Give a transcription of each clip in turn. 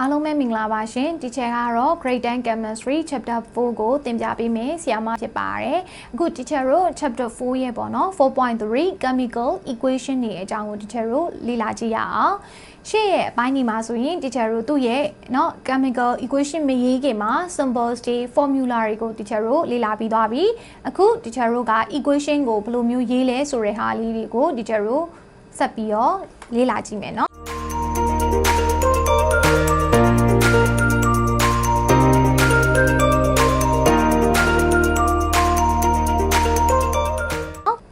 အားလုံးပဲမင်္ဂလာပါရှင်ဒီချက်ကတော့ Grade 10 Chemistry Chapter 4ကိုသင်ပြပေးမယ်ဆရာမဖြစ်ပါတယ်အခုဒီချက်တို့ Chapter 4ရဲ့ပေါ့နော်4.3 Chemical Equation တွေအကြောင်းကိုဒီချက်တို့လေ့လာကြည့်ရအောင်ရှေ့ရဲ့အပိုင်းဒီမှာဆိုရင် teacher တို့သူ့ရဲ့เนาะ chemical equation မရေးခင်မှာ symbols တွေ formula တွေကို teacher တို့လေ့လာပြီးသွားပြီအခု teacher တို့က equation ကိုဘယ်လိုမျိုးရေးလဲဆိုတဲ့ဟာလေးတွေကို teacher တို့ဆက်ပြီးတော့လေ့လာကြည့်မယ်เนาะ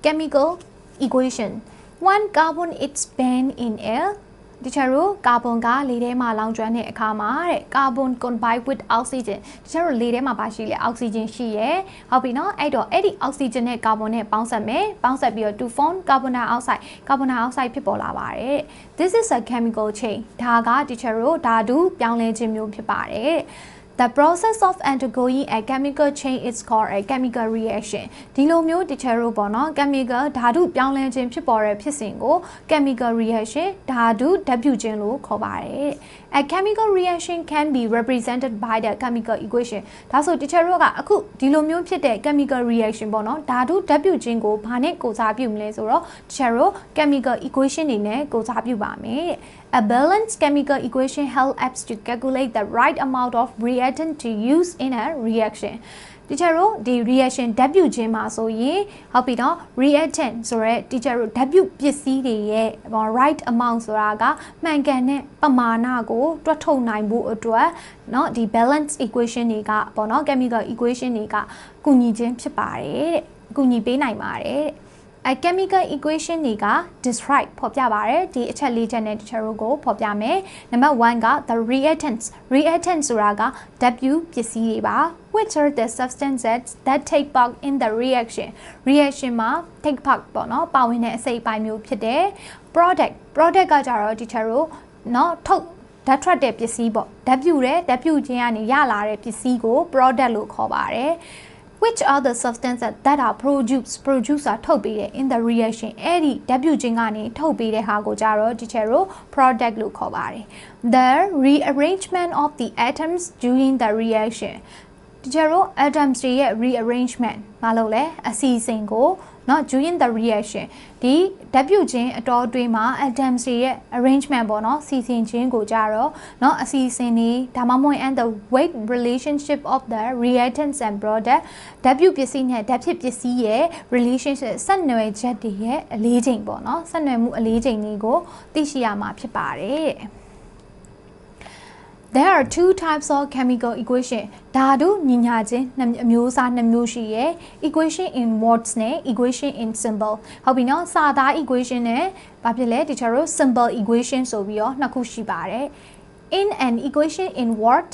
chemical equation one carbon is banned in air ဒီချာတို့ကာဗွန်ကလေထဲမှာလောင်ကျွမ်းတဲ့အခါမှာတဲ့ကာဗွန် combine with oxygen ဒီချာတို့လေထဲမှာပါရှိလေအောက်ဆီဂျင်ရှိရယ်ဟုတ်ပြီနော်အဲ့တော့အဲ့ဒီအောက်ဆီဂျင်နဲ့ကာဗွန်နဲ့ပေါင်းစပ်မယ်ပေါင်းစပ်ပြီးတော့ to form carbon dioxide carbon dioxide ဖြစ်ပေါ်လာပါတယ် this is a chemical chain ဒါကဒီချာတို့ဓာတုပြောင်းလဲခြင်းမျိုးဖြစ်ပါတယ် The process of undergoing a chemical change is called a chemical reaction ဒီလိုမျိုး teacher တို့ပေါ့နော် chemical ဓာတုပြောင်းလဲခြင်းဖြစ်ပေါ်တဲ့ဖြစ်စဉ်ကို chemical reaction ဓာတုဓာတ်ပြုခြင်းလို့ခေါ်ပါတယ် A chemical reaction can be represented by the chemical equation ဒါဆို teacher တို့ကအခုဒီလိုမျိုးဖြစ်တဲ့ chemical reaction ပေါ့နော်ဓာတုဓာတ်ပြုခြင်းကိုဘာနဲ့ကိုစားပြုမလဲဆိုတော့ teacher တို့ chemical equation တွေနဲ့ကိုစားပြုပါမယ် A balanced chemical equation helps to calculate the right amount of reactant to use in a reaction တီချာတို့ဒီ reaction ဓာတ်ပြုခြင်းမှာဆိုရင်ဟုတ်ပြီနော် reactant ဆိုရဲတီချာတို့ဓာတ်ပြုပစ္စည်းတွေရဲ့ right amount ဆိုတာကမှန်ကန်တဲ့ပမာဏကိုတွက်ထုတ်နိုင်ဖို့အတွက်เนาะဒီ balance equation တွေကပေါ့နော် chemical equation တွေကကူညီခြင်းဖြစ်ပါတယ်တဲ့ကူညီပေးနိုင်ပါတယ်တဲ့ အဲ chemical equation တွေက describe ဖော်ပြပါတယ်ဒီအချက်လေးချက်နဲ့တချို့ကိုဖော်ပြမယ်နံပါတ်1က the reactants reactants ဆိုတာက W ပစ္စည်းတွေပါ which are the substances that take part in the reaction reaction မှာ take part ပေါ့နော်ပါဝင်တဲ့အစိတ်အပိုင်းမျိုးဖြစ်တယ် product product ကကြတော့ဒီချက်တို့เนาะထုတ်ဓာတ်ထွက်တဲ့ပစ္စည်းပေါ့ဓာတ်ပြုတဲ့ဓာတ်ပြုခြင်းကနေရလာတဲ့ပစ္စည်းကို product လို့ခေါ်ပါတယ် which are the substances that are produced producer ထုတ်ပေးတယ် in the reaction အဲ့ဒီဓာတ်ပြုခြင်းကနေထုတ်ပေးတဲ့ဟာကိုကြတော့ teacher တို့ product လို့ခေါ်ပါတယ် the rearrangement of the atoms during the reaction teacher တို့ atoms တွေရဲ့ rearrangement မလုပ်လဲအစီအစဉ်ကို နော် during the reaction ဒီဓာတ်ပြုတ်ခြင်းအတော်အတွင်းမှာ Adams ရဲ့ arrangement ပေါ့နော်စီစဉ်ခြင်းကိုကြတော့နော်အစီအစဉ်နေဒါမှမဟုတ် and the weight relationship of the reactants and product ဓာတ်ပြုတ်ပစ္စည်းနဲ့ဓာတ်ဖြစ်ပစ္စည်းရဲ့ relationship ဆက်နွယ်ချက်တွေရဲ့အလေးချိန်ပေါ့နော်ဆက်နွယ်မှုအလေးချိန်တွေကိုသိရှိရမှာဖြစ်ပါတယ် There are two types of chemical equation ဓာတုညီညာခြင်းအမျိုးအစားနှစ်မျိုးရှိရယ် equation in words နဲ့ equation in symbol ဟုတ်ပြီနော်စာသား equation နဲ့ဘာဖြစ်လဲတခြားတို့ symbol equation ဆိုပြီးတော့နှစ်ခုရှိပါတယ် in an equation in word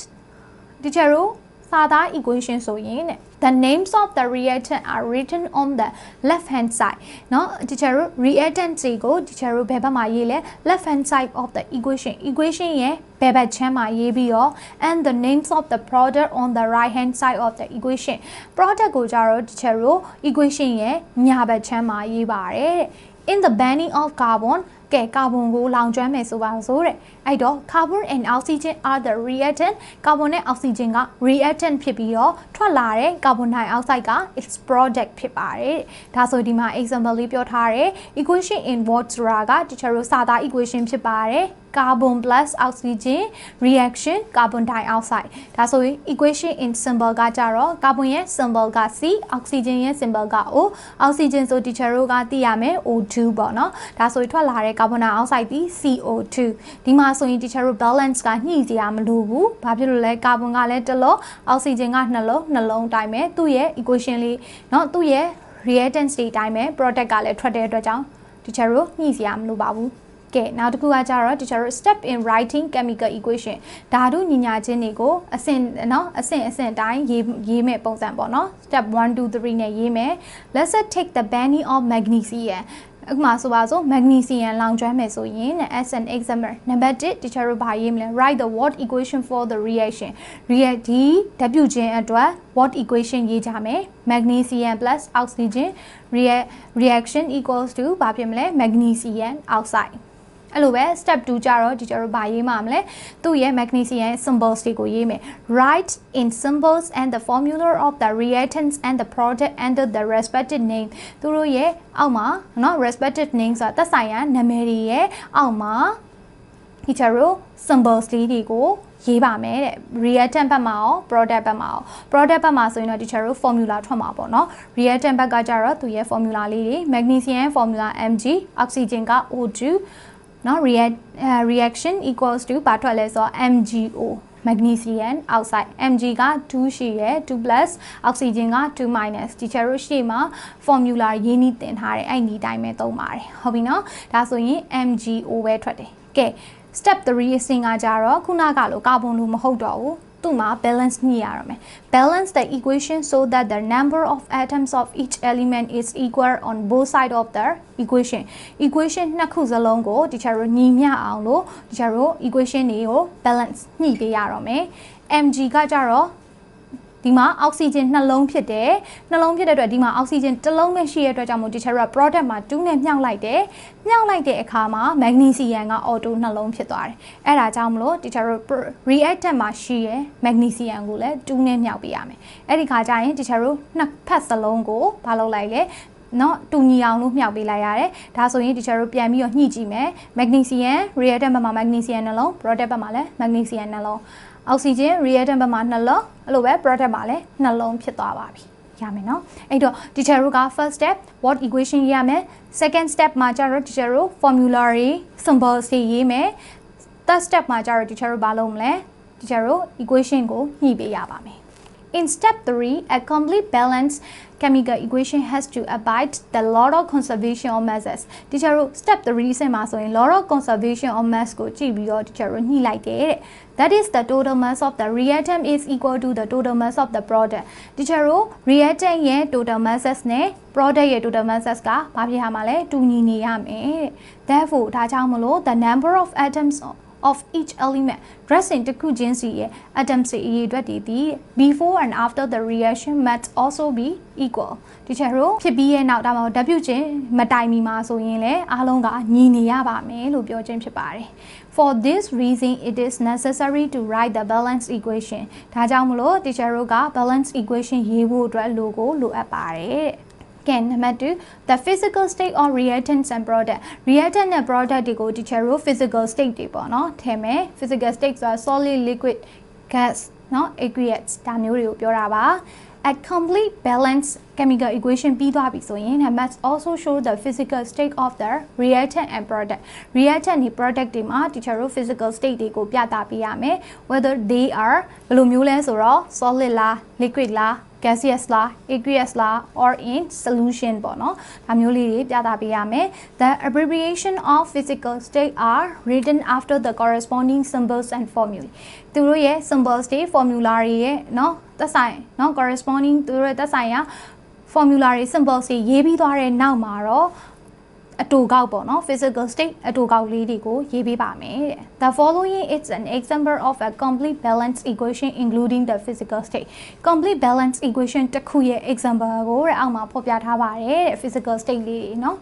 တခြားတို့စာသား equation ဆိုရင်တဲ့ The names of the reactant are written on the left hand side. နော် teacher တို့ reactant တွေကို teacher တို့ဘယ်ဘက်မှာရေးလဲ left hand side of the equation. Equation ရဲ့ဘယ်ဘက်ချမ်းမှာရေးပြီးတော့ and the names of the product on the right hand side of the equation. Product ကိုကြတော့ teacher တို့ equation ရဲ့ညာဘက်ချမ်းမှာရေးပါတယ်တဲ့ in the binding of carbon ကဲကာဗွန်ကိုလောင်ကျွမ်းမယ်ဆိုပါစို့တဲ့အဲ့တော့ carbon and oxygen are the reactant ကာဗွန်နဲ့အောက်ဆီဂျင်က reactant ဖြစ်ပြီးတော့ထွက်လာတဲ့ကာဗွန်ဒိုင်အောက်ဆိုက်က its product ဖြစ်ပါတယ်ဒါဆိုဒီမှာ example လေးပြောထားတယ် equation in what ဆိုတာကတချို့စာသား equation ဖြစ်ပါတယ် carbon plus oxygen reaction carbon dioxide ဒါဆိုရင် equation in symbol ကကြတော့ carbon ရဲ့ symbol က C oxygen ရဲ့ symbol က O oxygen ဆို teacher တို့ကသိရမယ် O2 ပေါ့နော်ဒါဆိုရင်ထွက်လာတဲ့ carbon dioxide ဒီ CO2 ဒီမှာဆိုရင် teacher တို့ balance ကညှိစရာမလိုဘူးဘာဖြစ်လို့လဲ carbon ကလည်းတစ်လုံး oxygen ကနှစ်လုံးနှလုံးတိုင်းပဲသူ့ရဲ့ equation လေးเนาะသူ့ရဲ့ reactants တွေတိုင်းပဲ product ကလည်းထွက်တဲ့အတွက်ကြောင့် teacher တို့ညှိစရာမလိုပါဘူး ကဲနောက်တစ်ခုကကြတော့ teacher တို့ step in writing chemical equation ဓာတုညီညာချင်းတွေကိုအဆင့်နော်အဆင့်အဆင့်တိုင်းရေးရေးမဲ့ပုံစံပေါ့နော် step 1 2 3နဲ့ရေးမယ် let's take the bendy of magnesium ဥပမာဆိုပါစို့ magnesium လောင်ကျွမ်းမယ်ဆိုရင် as an example number 1 teacher တို့ဘာရေးမလဲ write the word equation for the reaction react ဒီဓာတ်ပြုခြင်းအတွက် word equation ရေးကြမယ် magnesium plus oxygen reaction equals to ဘာဖြစ်မလဲ magnesium oxide အဲ့လိုပဲ step 2ကြတော့ဒီကျတော့ဘာရေးမှာမလဲသူ့ရဲ့ magnesium symbols တွေကိုရေးမယ် write in symbols and the formula of the reactants and the product under the respective name သူတို့ရဲ့အောက်မှာเนาะ respective name ဆိုတာသက်ဆိုင်ရာနာမည်တွေရဲ့အောက်မှာ teacher တို့ symbols လေးတွေကိုရေးပါမယ်တဲ့ reactant ဘက်မှာရော product ဘက်မှာရော product ဘက်မှာဆိုရင်တော့ teacher တို့ formula ထွက်မှာပေါ့နော် reactant ဘက်ကကြတော့သူရဲ့ formula လေးတွေ magnesium formula Mg oxygen က O2 เนาะ react uh, reaction equals to ဘာထွက်လဲဆိုတော့ MgO magnesium oxide Mg က2ရှိရယ်2 plus oxygen က2 minus teacher တို့ရှေ့မှာ formula ရေးနည်းတင်ထားတယ်အဲ့ဒီတိုင်းပဲသုံးပါတယ်ဟုတ်ပြီနော်ဒါဆိုရင် MgO ပဲထွက်တယ်ကဲ step 3အဆင့်ကကြတော့ခုနကလိုကာဗွန်လိုမဟုတ်တော့ဘူး သူ့မှာ balance ညှိရတော့မယ် balance the equation so that the number of atoms of each element is equal on both sides of the equation equation နှစ်ခုစလုံးကိုတခြားတို့ညီမျှအောင်လို့တခြားတို့ equation တွေကို balance ညှိပေးရတော့မယ် mg ကကြတော့ ဒီမှာအောက်ဆီဂျင်နှလုံးဖြစ်တယ်နှလုံးဖြစ်တဲ့အတွက်ဒီမှာအောက်ဆီဂျင်တစ်လုံးပဲရှိရတဲ့အတွက်ကြောင့်မို့ teacher က product မှာတူးနဲ့မြှောက်လိုက်တယ်မြှောက်လိုက်တဲ့အခါမှာ magnesium က auto နှလုံးဖြစ်သွားတယ်အဲ့ဒါကြောင့်မလို့ teacher တို့ reactant မှာရှိရ magnesium ကိုလည်းတူးနဲ့မြှောက်ပေးရမယ်အဲ့ဒီခါကျရင် teacher တို့နှစ်ဖက်စလုံးကိုမလုပ်လိုက်လေနော်တူညီအောင်လို့မြှောက်ပေးလိုက်ရတယ်။ဒါဆိုရင် teacher တို့ပြန်ပြီးတော့ညှိကြည့်မယ်။ magnesium reactant ဘက်မှာ magnesium နှလုံး product ဘက်မှာလည်း magnesium နှလုံး။ အောက်ဆီဂျင် reactant ဘက်မှာနှလုံးအဲ့လိုပဲ product မှာလည်းနှလုံးဖြစ်သွားပါပြီရမယ်နော်အဲ့တော့ teacher တို့က first step what equation ရေးရမယ် second step မှာကျတော့ teacher တို့ formula တွေ symbols တွေရေးမယ် third step မှာကျတော့ teacher တို့ဘာလုပ်မလဲ teacher တို့ equation ကိုညှိပေးရပါမယ် In step 3, a complete balanced chemical equation has to abide the law of conservation of masses. Teacher တို့ step 3ဆင့်မှာဆိုရင် law of conservation of mass ကိုကြည့်ပြီးတော့ teacher တို့ညှိလိုက်တယ်တဲ့ That is the total mass of the reactant is equal to the total mass of the product. Teacher တို့ reactant ရဲ့ total masses နဲ့ product ရဲ့ total masses ကဘာဖြစ်ရမှာလဲတူညီနေရမယ်တဲ့ Therefore ဒါကြောင့်မလို့ the number of atoms of each element dressing တစ်ခုချင်းစီရဲ့ atom စီအရေးအတွက်တည်တည် before and after the reaction must also be equal ဒီချက်တို့ဖြစ်ပြီးရဲ့နောက်ဒါမှမဟုတ် W ချင်းမတိုင်မီမှာဆိုရင်လည်းအားလုံးကညီနေရပါမယ်လို့ပြောခြင်းဖြစ်ပါတယ် For this reason it is necessary to write the balance equation ဒါကြောင့်မလို့ teacher တို့က balance equation ရေးဖို့အတွက်လိုကိုလိုအပ်ပါတယ် တဲ့ကဲနံပါတ်2 the physical state of reactants and product reactant နဲ့ product တွေကို teacher တို့ physical state တွေပေါ့နော်ထည့်မယ် physical state ဆိုတာ solid liquid gas เนาะ aqueous ဒါမျိုးတွေကိုပြောတာပါ at complete balance chemical equation ပြီးသွားပြီဆိုရင် must also show the physical state of the reactant and product reactant နဲ့ product တွေမှာ teacher တို့ physical state တွေကိုပြသပေးရမယ် whether they are ဘယ်လိုမျိုးလဲဆိုတော့ solid လား liquid လား gaseous လား aqueous လား or in solution ပေါ့နော်ဒါမျိုးလေးတွေပြသပေးရမယ် the abbreviation of physical state are written after the corresponding symbols and formulae သူတို့ရဲ့ symbols တွေ formula တွေရဲ့เนาะသက်ဆိုင်เนาะ corresponding သူတို့ရဲ့သက်ဆိုင်ရာ formula တွေ symbols တွေရေးပြီးသွားတဲ့နောက်မှာတော့ အတူကောက်ပေါ့နော် physical state အတူကောက်လေးတွေကိုရေးပေးပါမယ်တဲ့ The following is an example of a complete balance equation including the physical state complete balance equation တစ်ခုရဲ့ example ကိုတဲ့အောက်မှာဖော်ပြထားပါတယ်တဲ့ physical state လေးတွေနော်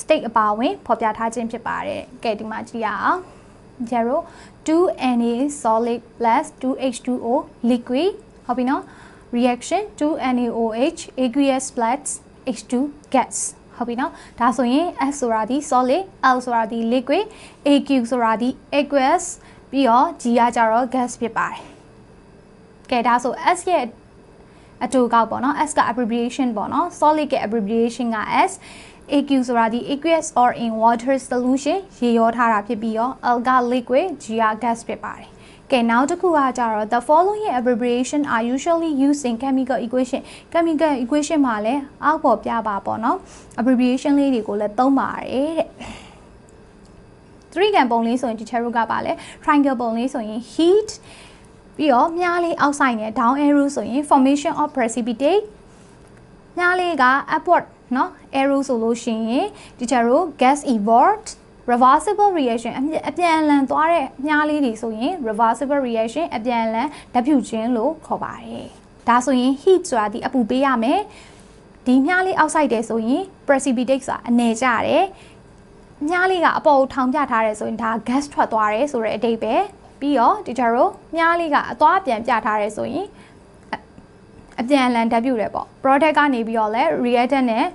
state အပါအဝင်ဖော်ပြထားခြင်းဖြစ်ပါတယ်ကဲဒီမှာကြည့်ရအောင်0 2Na solid plus 2H2O liquid ဟုတ်ပြီနော် reaction 2NaOH aqueous plus H2 gas ဟုတ်ပြီနော်ဒါဆိုရင် S ဆိုတာဒီ solid L ဆိုတာဒီ liquid AQ ဆိုတာဒီ aqueous ပြီးတော့ G ကကြတော့ gas ဖြစ်ပါတယ်ကဲဒါဆို S ရဲ့အတူကောက်ပေါ့နော် S က abbreviation ပေါ့နော် solid ရဲ့ abbreviation က S AQ ဆိုတာဒီ aqueous or in water solution ရေရောထားတာဖြစ်ပြီးတော့ L က liquid G က gas ဖြစ်ပါတယ် ကဲနောက်တစ်ခုကကြတော့ the following abbreviation are usually used in chemical equation chemical equation မှာလည်းအောက်ပေါ်ပြပါပေါ့နော် abbreviation လေးတွေကိုလည်းသုံးပါတယ်တဲ့ three ကန်ပုံလေးဆိုရင် teacher တို့ကပါလဲ triangle ပုံလေးဆိုရင် heat ပြီးတော့မြားလေးအောက်ဆိုင်နဲ့ down arrow ဆိုရင် formation of precipitate မြားလေးက upward เนาะ arrow ဆိုလို့ရှိရင် teacher တို့ gas evolved reversible reaction အပြန်အလှန်သွားတဲ့မြားလေးတွေဆိုရင် reversible reaction အပြန်အလှန်ဓာတ်ပြုခြင်းလို့ခေါ်ပါတယ်။ဒါဆိုရင် heat ဆိုတာဒီအပူပေးရမယ်။ဒီမြားလေးအောက်ဆိုင်တယ်ဆိုရင် precipitate ဆိုတာအနေကျတယ်။မြားလေးကအပေါ်ကိုထောင်ပြထားတယ်ဆိုရင်ဒါ gas ထွက်သွားတယ်ဆိုတဲ့အဓိပ္ပာယ်ပြီးတော့ဒီကြတော့မြားလေးကအသွားပြန်ပြထားတယ်ဆိုရင်အအပြန်အလှန်တက်ပြူတယ်ပေါ့ product ကနေပြီးတော့လဲ reactant နဲ့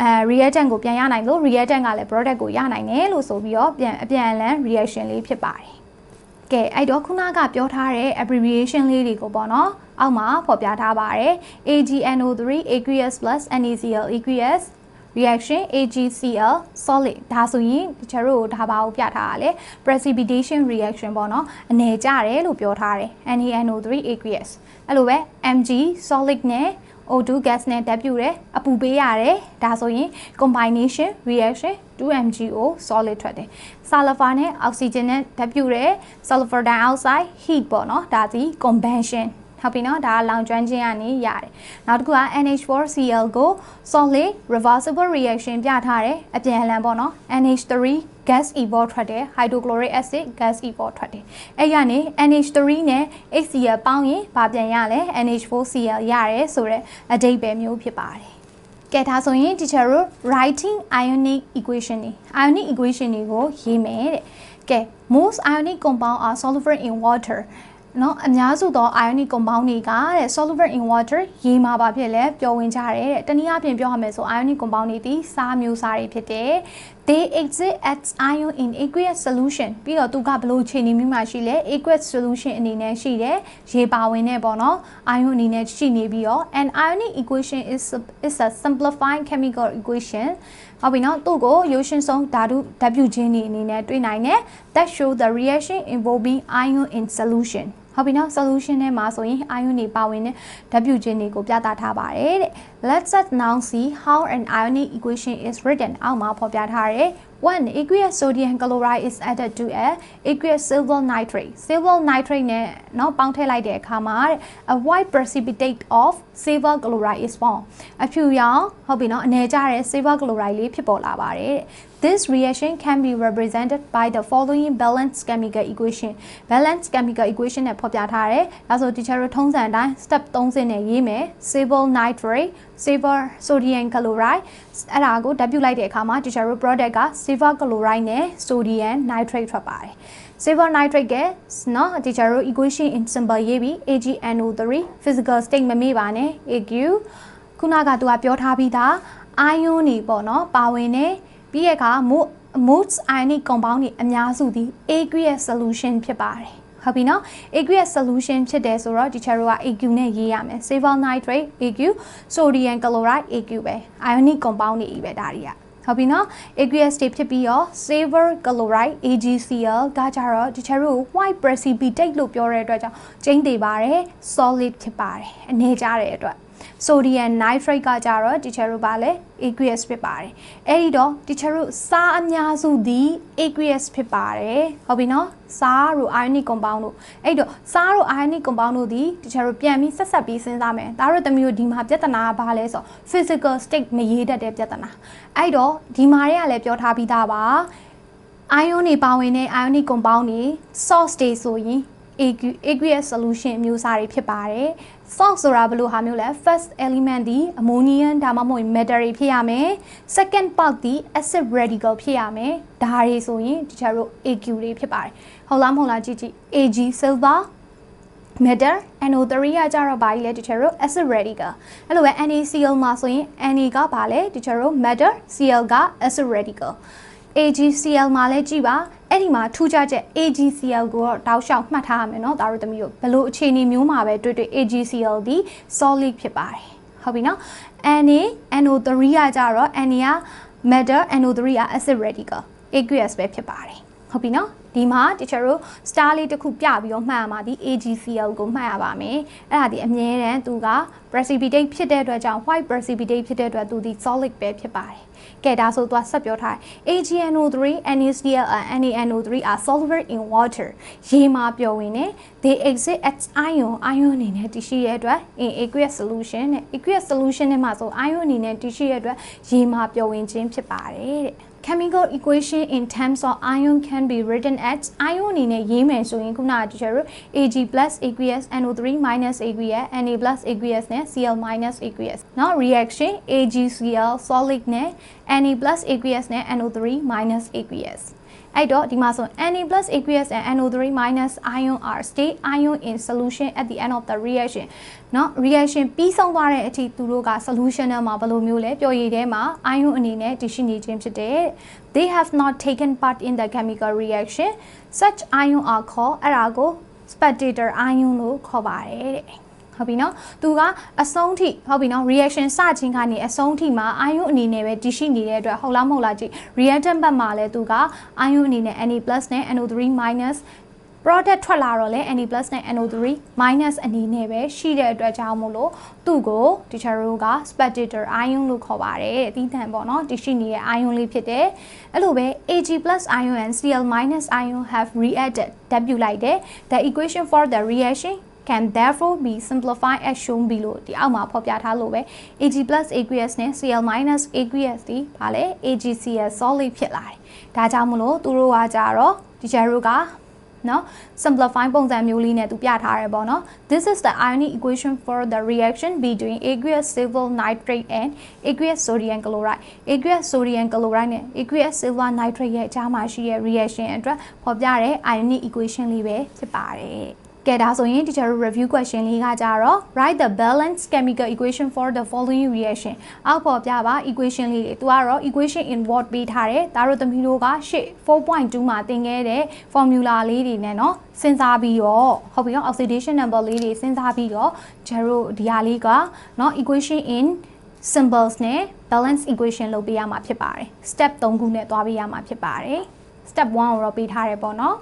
အဲ reactant ကိုပြန်ရနိုင်လို့ reactant ကလည်း product ကိုရနိုင်တယ်လို့ဆိုပြီးတော့ပြန်အပြန်အလှန် reaction လေးဖြစ်ပါတယ်ကဲအဲ့တော့ခုနကပြောထားတဲ့ abbreviation လေးတွေကိုပေါ့နော်အောက်မှာဖော်ပြထားပါတယ် AgNO3 aqueous plus NaCl aqueous reaction AgCl solid ဒါဆိုရင်တချို့တို့ဒါပါကိုပြထားတာလေ precipitation reaction ပေါ့နော်အနေကြတယ်လို့ပြောထားတယ် NaNO3 aqueous အဲ့လိုပဲ Mg solid နဲ့ O2 gas နဲ့တက်ပြူတယ်အပူပေးရတယ်ဒါဆိုရင် combination reaction 2MgO solid ထွက်တယ် sulfur နဲ့ oxygen နဲ့တက်ပြူတယ် sulfur dioxide heat ပေါ့နော်ဒါစီ convention ဟုတ်ပြီနော်ဒါကလောင်ကျွမ်းခြင်းကနေရတယ်နောက်တစ်ခုက NH4Cl ကို solid reversible reaction ပြထားတယ်အပြန်အလှန်ပေါ့နော် NH3 gas evolve ထွက်တယ် hydrochloric acid gas evolve ထွက်တယ်အဲ့ရနေ NH3 နဲ့ HCl ပေါင်းရင်ဘာပြန်ရလဲ NH4Cl ရတယ်ဆိုတော့အဓိပ္ပာယ်မျိုးဖြစ်ပါတယ်ကဲဒါဆိုရင် teacher တို့ writing ionic equation တွေ ionic equation တွေကိုရေးမယ်တဲ့ကဲ most ionic compound are soluble in water နော်အများစုသော ionic compound တွေကတဲ့ soluble in water ရေမှာပါဖြစ်လဲပျော်ဝင်ကြတယ်တဲ့တနည်းအားဖြင့်ပြောရမယ်ဆို ionic compound တွေဒီစားမျိုးစားတွေဖြစ်တယ် they exist as ion in aqueous solution ပြီးတော့သူကဘလို့ခြေနေမျိုးမှရှိလဲ aqueous solution အနေနဲ့ရှိတယ်ရေပါဝင်နေပေါ့နော် ion အနေနဲ့ရှိနေပြီးတော့ an ionic equation is is a simplified chemical equation ဟုတ်ပြီနော်သူ့ကိုရိုးရှင်းဆုံးဓာတုဓာတ်ပြုခြင်းတွေအနေနဲ့တွေ့နိုင်တယ် that show the reaction involving ion in solution ဟုတ်ပြီနော် solution ထဲမှာဆိုရင် ion တွေပါဝင်တဲ့ဓာတ်ပြုခြင်းတွေကိုပြသထားပါတယ်တဲ့ let's now see how an ionic equation is written အောက်မှာဖော်ပြထားတယ် when aqueous sodium chloride is added to a aqueous silver nitrate silver nitrate နဲ့เนาะပေါင်းထည့်လိုက်တဲ့အခါမှာတဲ့ a white precipitate of silver chloride is formed အဖြူရောင်ဟုတ်ပြီเนาะအနေကြတဲ့ silver chloride လေးဖြစ်ပေါ်လာပါတယ်တဲ့ This reaction can be represented by the following balanced chemical equation. Balanced chemical equation နဲ့ဖော်ပြထားတယ်။ဒါဆို teacher တို့ထုံးစံအတိုင်း step 3ဆင့်နဲ့ရေးမယ်။ Stable nitrate, silver sodium chloride အဲ့ဒါကိုဓာတ်ပြုလိုက်တဲ့အခါမှာ teacher တို့ product က silver chloride နဲ့ sodium nitrate ထွက်ပါတယ်။ silver nitrate ကနော် teacher တို့ equation in symbol ရေးပြီး AgNO3 physical state မမေ့ပါနဲ့ AQ ခုနကသူကပြောထားပြီးသား ion တွေပေါ့နော်ပါဝင်တဲ့ ပြီးရခါ most ionic compound တွေအများစုသည် aqueous solution ဖြစ်ပါတယ်ဟုတ်ပြီနော် aqueous solution ဖြစ်တယ်ဆိုတော့ဒီ charo က AQ နဲ့ရေးရမယ် silver nitrate AQ sodium chloride AQ ပဲ ionic compound တွေပဲဒါတွေကဟုတ်ပြီနော် aqueous တွေဖြစ်ပြီးတော့ silver chloride AgCl ကကြတော့ဒီ charo white precipitate လို့ပြောတဲ့အတွက်ကြောင့်ကျိန်းသေးပါတယ် solid ဖြစ်ပါတယ်အနေကြတဲ့အတွက် sodium nitrate ကကြတော့ teacher တို့ပါလဲ aqueous ဖြစ်ပါတယ်အဲ့ဒီတော့ teacher တို့စားအများစုဒီ aqueous ဖြစ်ပါတယ်ဟုတ်ပြီနော်စားတို့ ionic compound တို့အဲ့တော့စားတို့ ionic compound တို့ဒီ teacher တို့ပြန်ပြီးဆက်ဆက်ပြီးစဉ်းစားမယ်ဒါတို့တမျိုးဒီမှာပြဿနာကဘာလဲဆို physical state မရေးတတ်တဲ့ပြဿနာအဲ့တော့ဒီမှာတွေကလည်းပြောထားပြီးသားပါ ion တွေပါဝင်တဲ့ ionic compound တွေ source တွေဆိုရင် aqueous solution အမျိုးအစားတွေဖြစ်ပါတယ်။ salt ဆိုတာဘယ်လိုဟာမျိုးလဲ first element ဒီ ammonium ဒါမှမဟုတ် metal တွေဖြစ်ရမယ်။ second part ဒီ acid radical ဖြစ်ရမယ်။ဒါတွေဆိုရင်ဒီကျတို့ AQ တွေဖြစ်ပါတယ်။ဟုတ်လားမဟုတ်လားကြည့်ကြည့် Ag silver metal NO3 ကကြတော့ဘာကြီးလဲဒီကျတို့ acid radical အဲ့လိုပဲ NaCl မှာဆိုရင် Na ကဘာလဲဒီကျတို့ metal Cl က acid radical AgCl မှာလည်းကြည့်ပါအဲ့ဒီမှာထူးခြားချက် AgCl ကိုတော့တောက်လျှောက်မှတ်ထားရမယ်เนาะဒါတို့သမီးတို့ဘယ်လိုအခြေအနေမျိုးမှာပဲတွေ့တွေ့ AgCl ဒီ solid ဖြစ်ပါတယ်ဟုတ်ပြီเนาะ Na NO3 ကကြတော့ Na က metal NO3 က acid radical aqueous ပဲဖြစ်ပါတယ်ဟုတ်ပြီเนาะ ဒီမှာ teacher တို့ star လေးတစ်ခုပြပြီးတော့မှတ်ရမှာဒီ AgCl ကိုမှတ်ရပါမယ်အဲ့ဒါဒီအမြဲတမ်းသူက precipitate ဖြစ်တဲ့အတွက်ကြောင့် white precipitate ဖြစ်တဲ့အတွက်သူဒီ solid ပဲဖြစ်ပါတယ်ကဲဒါဆိုသူကဆက်ပြောထားတယ် AgNO3 NaCl and NaNO3 are soluble in water ရေမှာပျော်ဝင်နေ they exist as ion ion အနေနဲ့တရှိရဲ့အတွက် in aqueous solution နဲ့ aqueous solution နဲ့မှာဆို ion အနေနဲ့တရှိရဲ့အတွက်ရေမှာပျော်ဝင်ခြင်းဖြစ်ပါတယ်တဲ့ chemical equation in terms of ion can be written as ion အနေနဲ့ရေးမယ်ဆိုရင်ခုနက teacher တို့ Ag aqueous NO3 aqueous Na aqueous နဲ့ Cl aqueous เนาะ reaction AgCl solid နဲ့ Na aqueous နဲ့ NO3 aqueous အဲ့တော့ဒီမှာဆို Na aqueous and NO3 ion are stay ion in solution at the end of the reaction เนาะ reaction ပြီးဆုံးသွားတဲ့အထိသူတို့က solution ထဲမှာဘယ်လိုမျိုးလဲပျော်ရည်ထဲမှာ ion အနေနဲ့တည်ရှိနေခြင်းဖြစ်တယ် they have not taken part in the chemical reaction such ion are called အဲ့ဒါကို spectator ion လို့ခေါ်ပါတယ်တဲ့ ဟုတ်ပြီနော်သူကအဆုံးထိဟုတ်ပြီနော် reaction စခြင်းကနေအဆုံးထိမှာ ion အနေနဲ့ပဲတည်ရှိနေတဲ့အတွက်ဟုတ်လားမဟုတ်လားကြည့် reactant ဘက်မှာလည်းသူက ion အနေနဲ့ Na+ နဲ့ NO3- product ထွက်လာတော့လဲ Na+ နဲ့ NO3- အနေနဲ့ပဲရှိတဲ့အတွက်ကြောင့်မို့လို့သူ့ကို teacher တို့က spectator ion လို့ခေါ်ပါတယ်အသီးသန့်ပေါ့နော်တည်ရှိနေတဲ့ ion လေးဖြစ်တယ်အဲ့လိုပဲ Ag+ ion and Cl- ion have reacted တက်ပြလိုက်တယ် the equation for the reaction can therefore be simplified as shown below ဒီအောက်မှာဖော်ပြထားလို့ပဲ Ag aqueous နဲ့ Cl aqueous ဒီဗာလဲ AgCl solid ဖြစ်လာတယ်ဒါကြောင့်မလို့သူတို့ကကြတော့ teacher တို့ကနော် simplify ပုံစံမျိုးလေးနဲ့သူပြထားတယ်ပေါ့နော် this is the ionic equation for the reaction between aqueous silver nitrate and aqueous sodium chloride aqueous sodium chloride နဲ့ aqueous silver nitrate ရဲ့အကြားမှာရှိတဲ့ reaction အတွက်ဖော်ပြတဲ့ ionic equation လေးပဲဖြစ်ပါတယ် ကဲဒါဆိုရင် teacher review question လေးကကြတော့ write the balanced chemical equation for the following reaction အောက်ပေါ်ပြပါ equation လေးတွေသူကတော့ equation in word ပေးထားတယ်ဒါတို့သမီးတို့ကရှေ့4.2မှာသင်ခဲ့တဲ့ formula လေးတွေနဲ့เนาะစဉ်းစားပြီးတော့ဟုတ်ပြီနော် oxidation number လေးတွေစဉ်းစားပြီးတော့ကျတို့ဒီဟာလေးကเนาะ equation in symbols နဲ့ balance equation လုပ်ပေးရမှာဖြစ်ပါတယ် step 3ခုနဲ့သွားပေးရမှာဖြစ်ပါတယ် step 1ကိုတော့ပေးထားတယ်ပေါ့နော်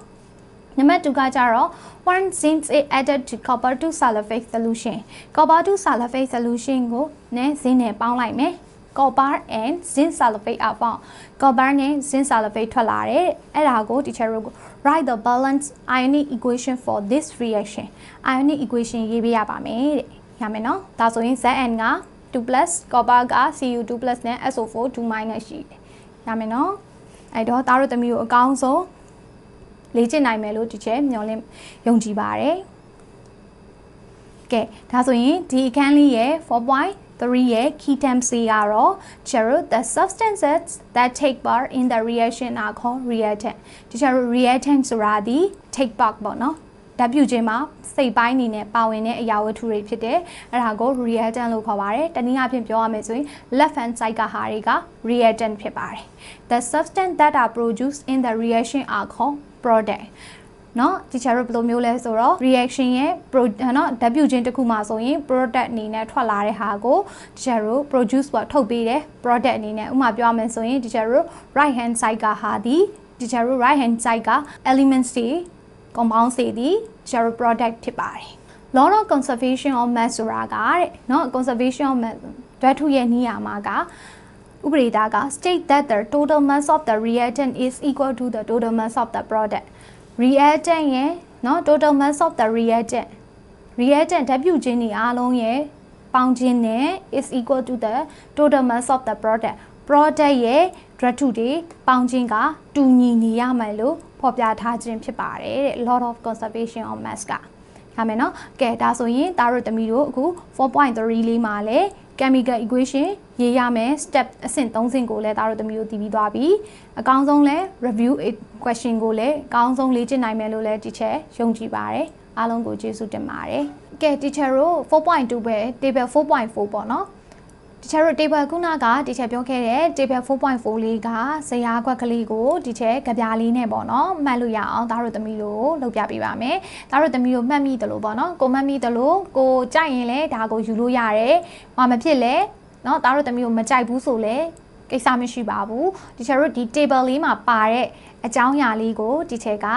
နံပါတ်2ကကြတော့ one zinc is added to copper to sulfate solution copper to sulfate solution ကိုနဲ့ zinc နဲ့ပေါင်းလိုက်မယ် copper and zinc sulfate အပေါင်း copper နဲ့ zinc sulfate ထွက်လာတယ်အဲ့ဒါကို teacher တို့ write the balance ionic equation for this reaction ionic equation ရေးပေးရပါမယ်တဲ့ရမယ်နော်ဒါဆိုရင် Zn က2 copper က Cu2 နဲ့ SO4 2 ရှိတယ်ရမယ်နော်အဲ့တော့သားတို့သမီးတို့အကောင်းဆုံး လေ့ကျင့်နိုင်မယ်လို့ဒီချက်မျှော်လင့်ယုံကြည်ပါတယ်ကဲဒါဆိုရင်ဒီအခန်းလေးရဲ့4.3ရဲ့ key terms တွေကတော့ Cheryl the substances that take part in the reaction are called reactant ဒီ Cheryl reactant ဆိုတာဒီ take part ပေါ့နော်ဓာတ်ပြုခြင်းမှာစိတ်ပိုင်းအနေနဲ့ပါဝင်တဲ့အရာဝတ္ထုတွေဖြစ်တယ်အဲ့ဒါကို reactant လို့ခေါ်ပါတယ်တနည်းအားဖြင့်ပြောရမယ်ဆိုရင် left hand side ကဟာတွေက reactant ဖြစ်ပါတယ် the substance that are produced in the reaction are called product เนาะ teacher တို့ဘယ်လိုမျိုးလဲဆိုတော့ reaction ရဲ့ pro เนาะဓာတ်ပြုခြင်းတစ်ခုမှာဆိုရင် product အနေနဲ့ထွက်လာတဲ့ဟာကို teacher တို့ produce ပေါ့ထုတ်ပေးတယ် product အနေနဲ့ဥပမာပြောရမယ်ဆိုရင် teacher တို့ right hand side ကဟာဒီ teacher တို့ right hand side က elements တွေ compound တွေဒီ teacher တို့ product ဖြစ်ပါတယ် law of conservation of mass ဆိုတာကတဲ့เนาะ conservation of mass ဓာတ်ထုရဲ့နေရာမှာက ဥပဒေသားက state that the total mass of the reactant is equal to the total mass of the product reactant ရဲ့เนาะ total mass of the reactant reactant ဓာတ်ပြုခြင်းတွေအားလုံးရဲ့ပေါင်းခြင်းနဲ့ is equal to the total mass of the product product ရဲ့ဓာတ်ထုတွေပေါင်းခြင်းကတူညီနေရမယ်လို့ဖော်ပြထားခြင်းဖြစ်ပါတယ်တဲ့ lot of conservation of mass ကဟာမယ်နော်ကဲဒါဆိုရင်ဒါတို့တမီတို့အခု4.3လေးမှာလဲ chemical equation ရေးရမယ် step အဆင့်3ဆင့်ကိုလည်းဒါတို့တမီတို့တည်ပြီးသွားပြီအကောင်းဆုံးလဲ review question ကိုလည်းအကောင်းဆုံးလေ့ကျင့်နိုင်မယ်လို့လည်း teacher ယုံကြည်ပါတယ်အားလုံးကိုကျေးဇူးတင်ပါတယ်ကဲ teacher တို့4.2ပဲ table 4.4ပေါ့နော် တချာတို့ table ခုနကတချာပြောခဲ့တဲ့ table 4.4လေးကဇရာခွက်ကလေးကိုဒီချက်ကြပြားလေးနဲ့ပေါ့နော်မှတ်လို့ရအောင်ဒါတို့သမီးတို့လုပ်ပြပေးပါမယ်ဒါတို့သမီးတို့မှတ်မိတယ်လို့ပေါ့နော်ကိုမှတ်မိတယ်လို့ကိုကြိုက်ရင်လည်းဒါကိုယူလို့ရတယ်မမဖြစ်လဲနော်ဒါတို့သမီးတို့မကြိုက်ဘူးဆိုလဲကိစ္စမရှိပါဘူးဒီချက်တို့ဒီ table လေးမှာပါတဲ့အကြောင်းအရာလေးကိုဒီချက်က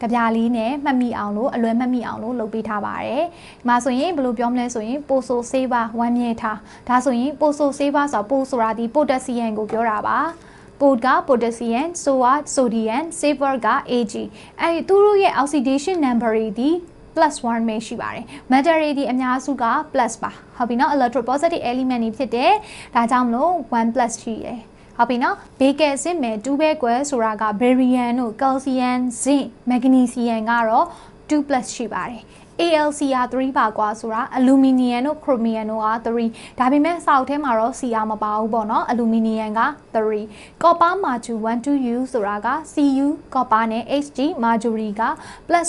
ကြပြားလေးနဲ့မှတ်မိအောင်လို့အလွယ်မှတ်မိအောင်လို့လုပ်ပေးထားပါတယ်။ဒီမှာဆိုရင်ဘယ်လိုပြောမလဲဆိုရင်ပိုဆိုဆေးပါဝမ်းမြဲထား။ဒါဆိုရင်ပိုဆိုဆေးပါဆိုပိုဆိုတာဒီပိုတက်ဆီယမ်ကိုပြောတာပါ။ pot က potassium, so က sodium, saver က Ag အဲဒီသူတို့ရဲ့ oxidation number တွေဒီ plus 1ပဲရှိပါတယ် matter တွေဒီအများစုက plus ပါဟုတ်ပြီနော် electropositive element တွေဖြစ်တယ်ဒါကြောင့်မလို့1 plus ရှိတယ် ဟဟုတ်ပြီနော်ဘေကယ်ဇင့်မယ်2ပဲကွယ်ဆိုတာက barium တို့ calcium zinc magnesium ကတော့ 2+ ရှိပါတယ် ALC က3ပါကွာဆိုတာအလူမီနီယမ်တို့ခရိုမီယမ်တို့က3ဒါပေမဲ့စာအုပ်ထဲမှာတော့ CR မပါဘူးပေါ့နော်အလူမီနီယမ်က3ကော်ပါမာဂျူ 12U ဆိုတာက CU ကော်ပါနဲ့ HG မာဂျူရီက +1 1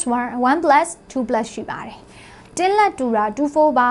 2 ရှိပါတယ်တင်းလက်တူတာ24ပါ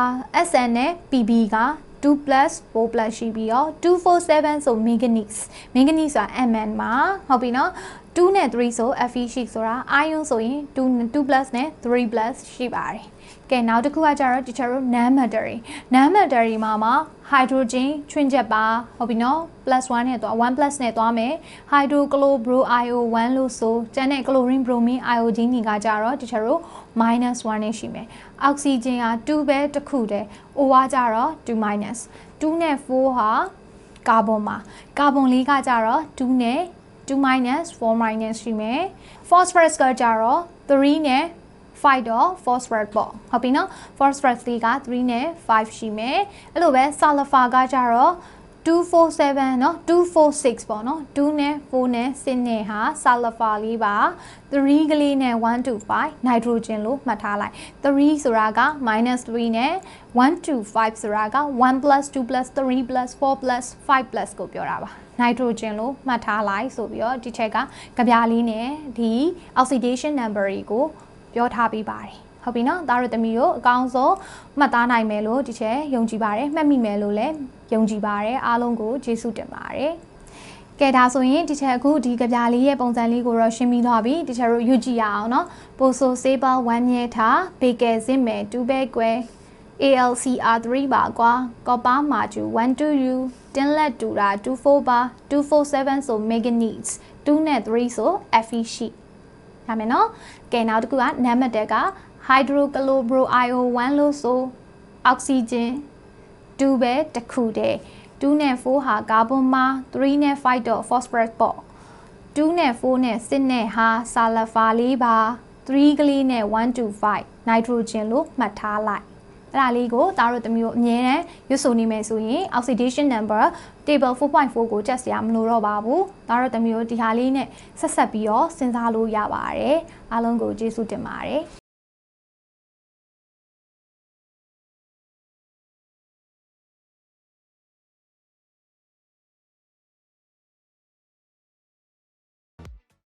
SN နဲ့ PB က 2 plus 4 plus ရှိပြီးတော့247ဆို manganese manganese ဆိုတာ Mn မှာဟုတ်ပြီနော်2နဲ့3ဆို Fe ရှိဆိုတာ ion ဆိုရင်2 2 plus နဲ့3 plus ရှိပါတယ် ကဲနောက်တစ်ခုကကြတော့ teacher တို့ non matter non matter မှာမှာ hydrogen ချွင်းချက်ပါဟုတ်ပြီနော် plus 1နဲ့သွား1 plus နဲ့သွားမယ် hydrochloro io1 လို့ဆိုကျန်တဲ့ chlorine bromine iodine တွေကကြတော့ teacher တို့ minus 1နဲ့ရှိမယ်အောက်ဆီဂျင်က2ပဲတစ်ခုတည်း O ကကြတော့2 minus 2နဲ့4ဟာကာဗွန်မှာကာဗွန်လေးကကြတော့2နဲ့2 minus 4 minus ရှိမယ် phosphorus ကကြတော့3နဲ့ 5တော့ phosphorus ပေါ့ဟုတ်ပြီနော် phosphorus လေးက3နဲ့5ရှိမယ်အဲ့လိုပဲ sulfur ကကြတော့247เนาะ246ပေါ့เนาะ2နဲ့4နဲ့6နဲ့ဟာဆာလဖာလေးပါ3ကလေးနဲ့1 to 5 nitrogen လို့မှတ်ထားလိုက်3ဆိုတာက -3 နဲ့1 to 5ဆိုတာက1 2 3 4 5ကိုပြောတာပါ nitrogen လို့မှတ်ထားလိုက်ဆိုပြီးတော့ဒီချက်ကကြပြလေးနဲ့ဒီ oxidation number ကို ပြောထားပေးပါတယ်ဟုတ်ပြီနော်သားတို့သမီးတို့အကောင်းဆုံးမှတ်သားနိုင်မယ်လို့ဒီချက်ယုံကြည်ပါတယ်မှတ်မိမယ်လို့လည်းယုံကြည်ပါတယ်အားလုံးကိုကျေးဇူးတင်ပါတယ်ကဲဒါဆိုရင်ဒီချက်အခုဒီကြပြလေးရဲ့ပုံစံလေးကိုတော့ရှင်းပြီးသွားပြီဒီချက်တို့ယူကြည့်ရအောင်နော်ပိုဆိုဆေးပါ1မြဲထားဘေကယ်စင်မယ်2ပဲကွယ် ALCR3 ပါကွာကောပါမာကျူ 12U တင်းလက်တူတာ24ပါ247ဆို manganese 2နဲ့3ဆို Fe ရှိ ရမယ်နော်ကဲနောက်တစ်ခုကနံပါတ်တက်က hydrochloroio1 လို့ဆိုအောက်ဆီဂျင်2ပဲတစ်ခုတည်း2နဲ့4ဟာကာဗွန်မာ3နဲ့5တော့ phosphorus ပေါ့2နဲ့4နဲ့6နဲ့ဟာဆာလဖာလေးပါ3ကလေးနဲ့1 to 5 nitrogen လို့မှတ်ထားလိုက် အဲ့ဒါလေးကိုသားတို့တမျိုးအမြဲတမ်းရွတ်ဆိုနေမယ်ဆိုရင် oxidation number table 4.4ကိုတက်စရာမလိုတော့ပါဘူးသားတို့တမျိုးဒီဟာလေးနဲ့ဆက်ဆက်ပြီးတော့စဉ်းစားလို့ရပါတယ်အားလုံးကိုကျေးဇူးတင်ပါတယ်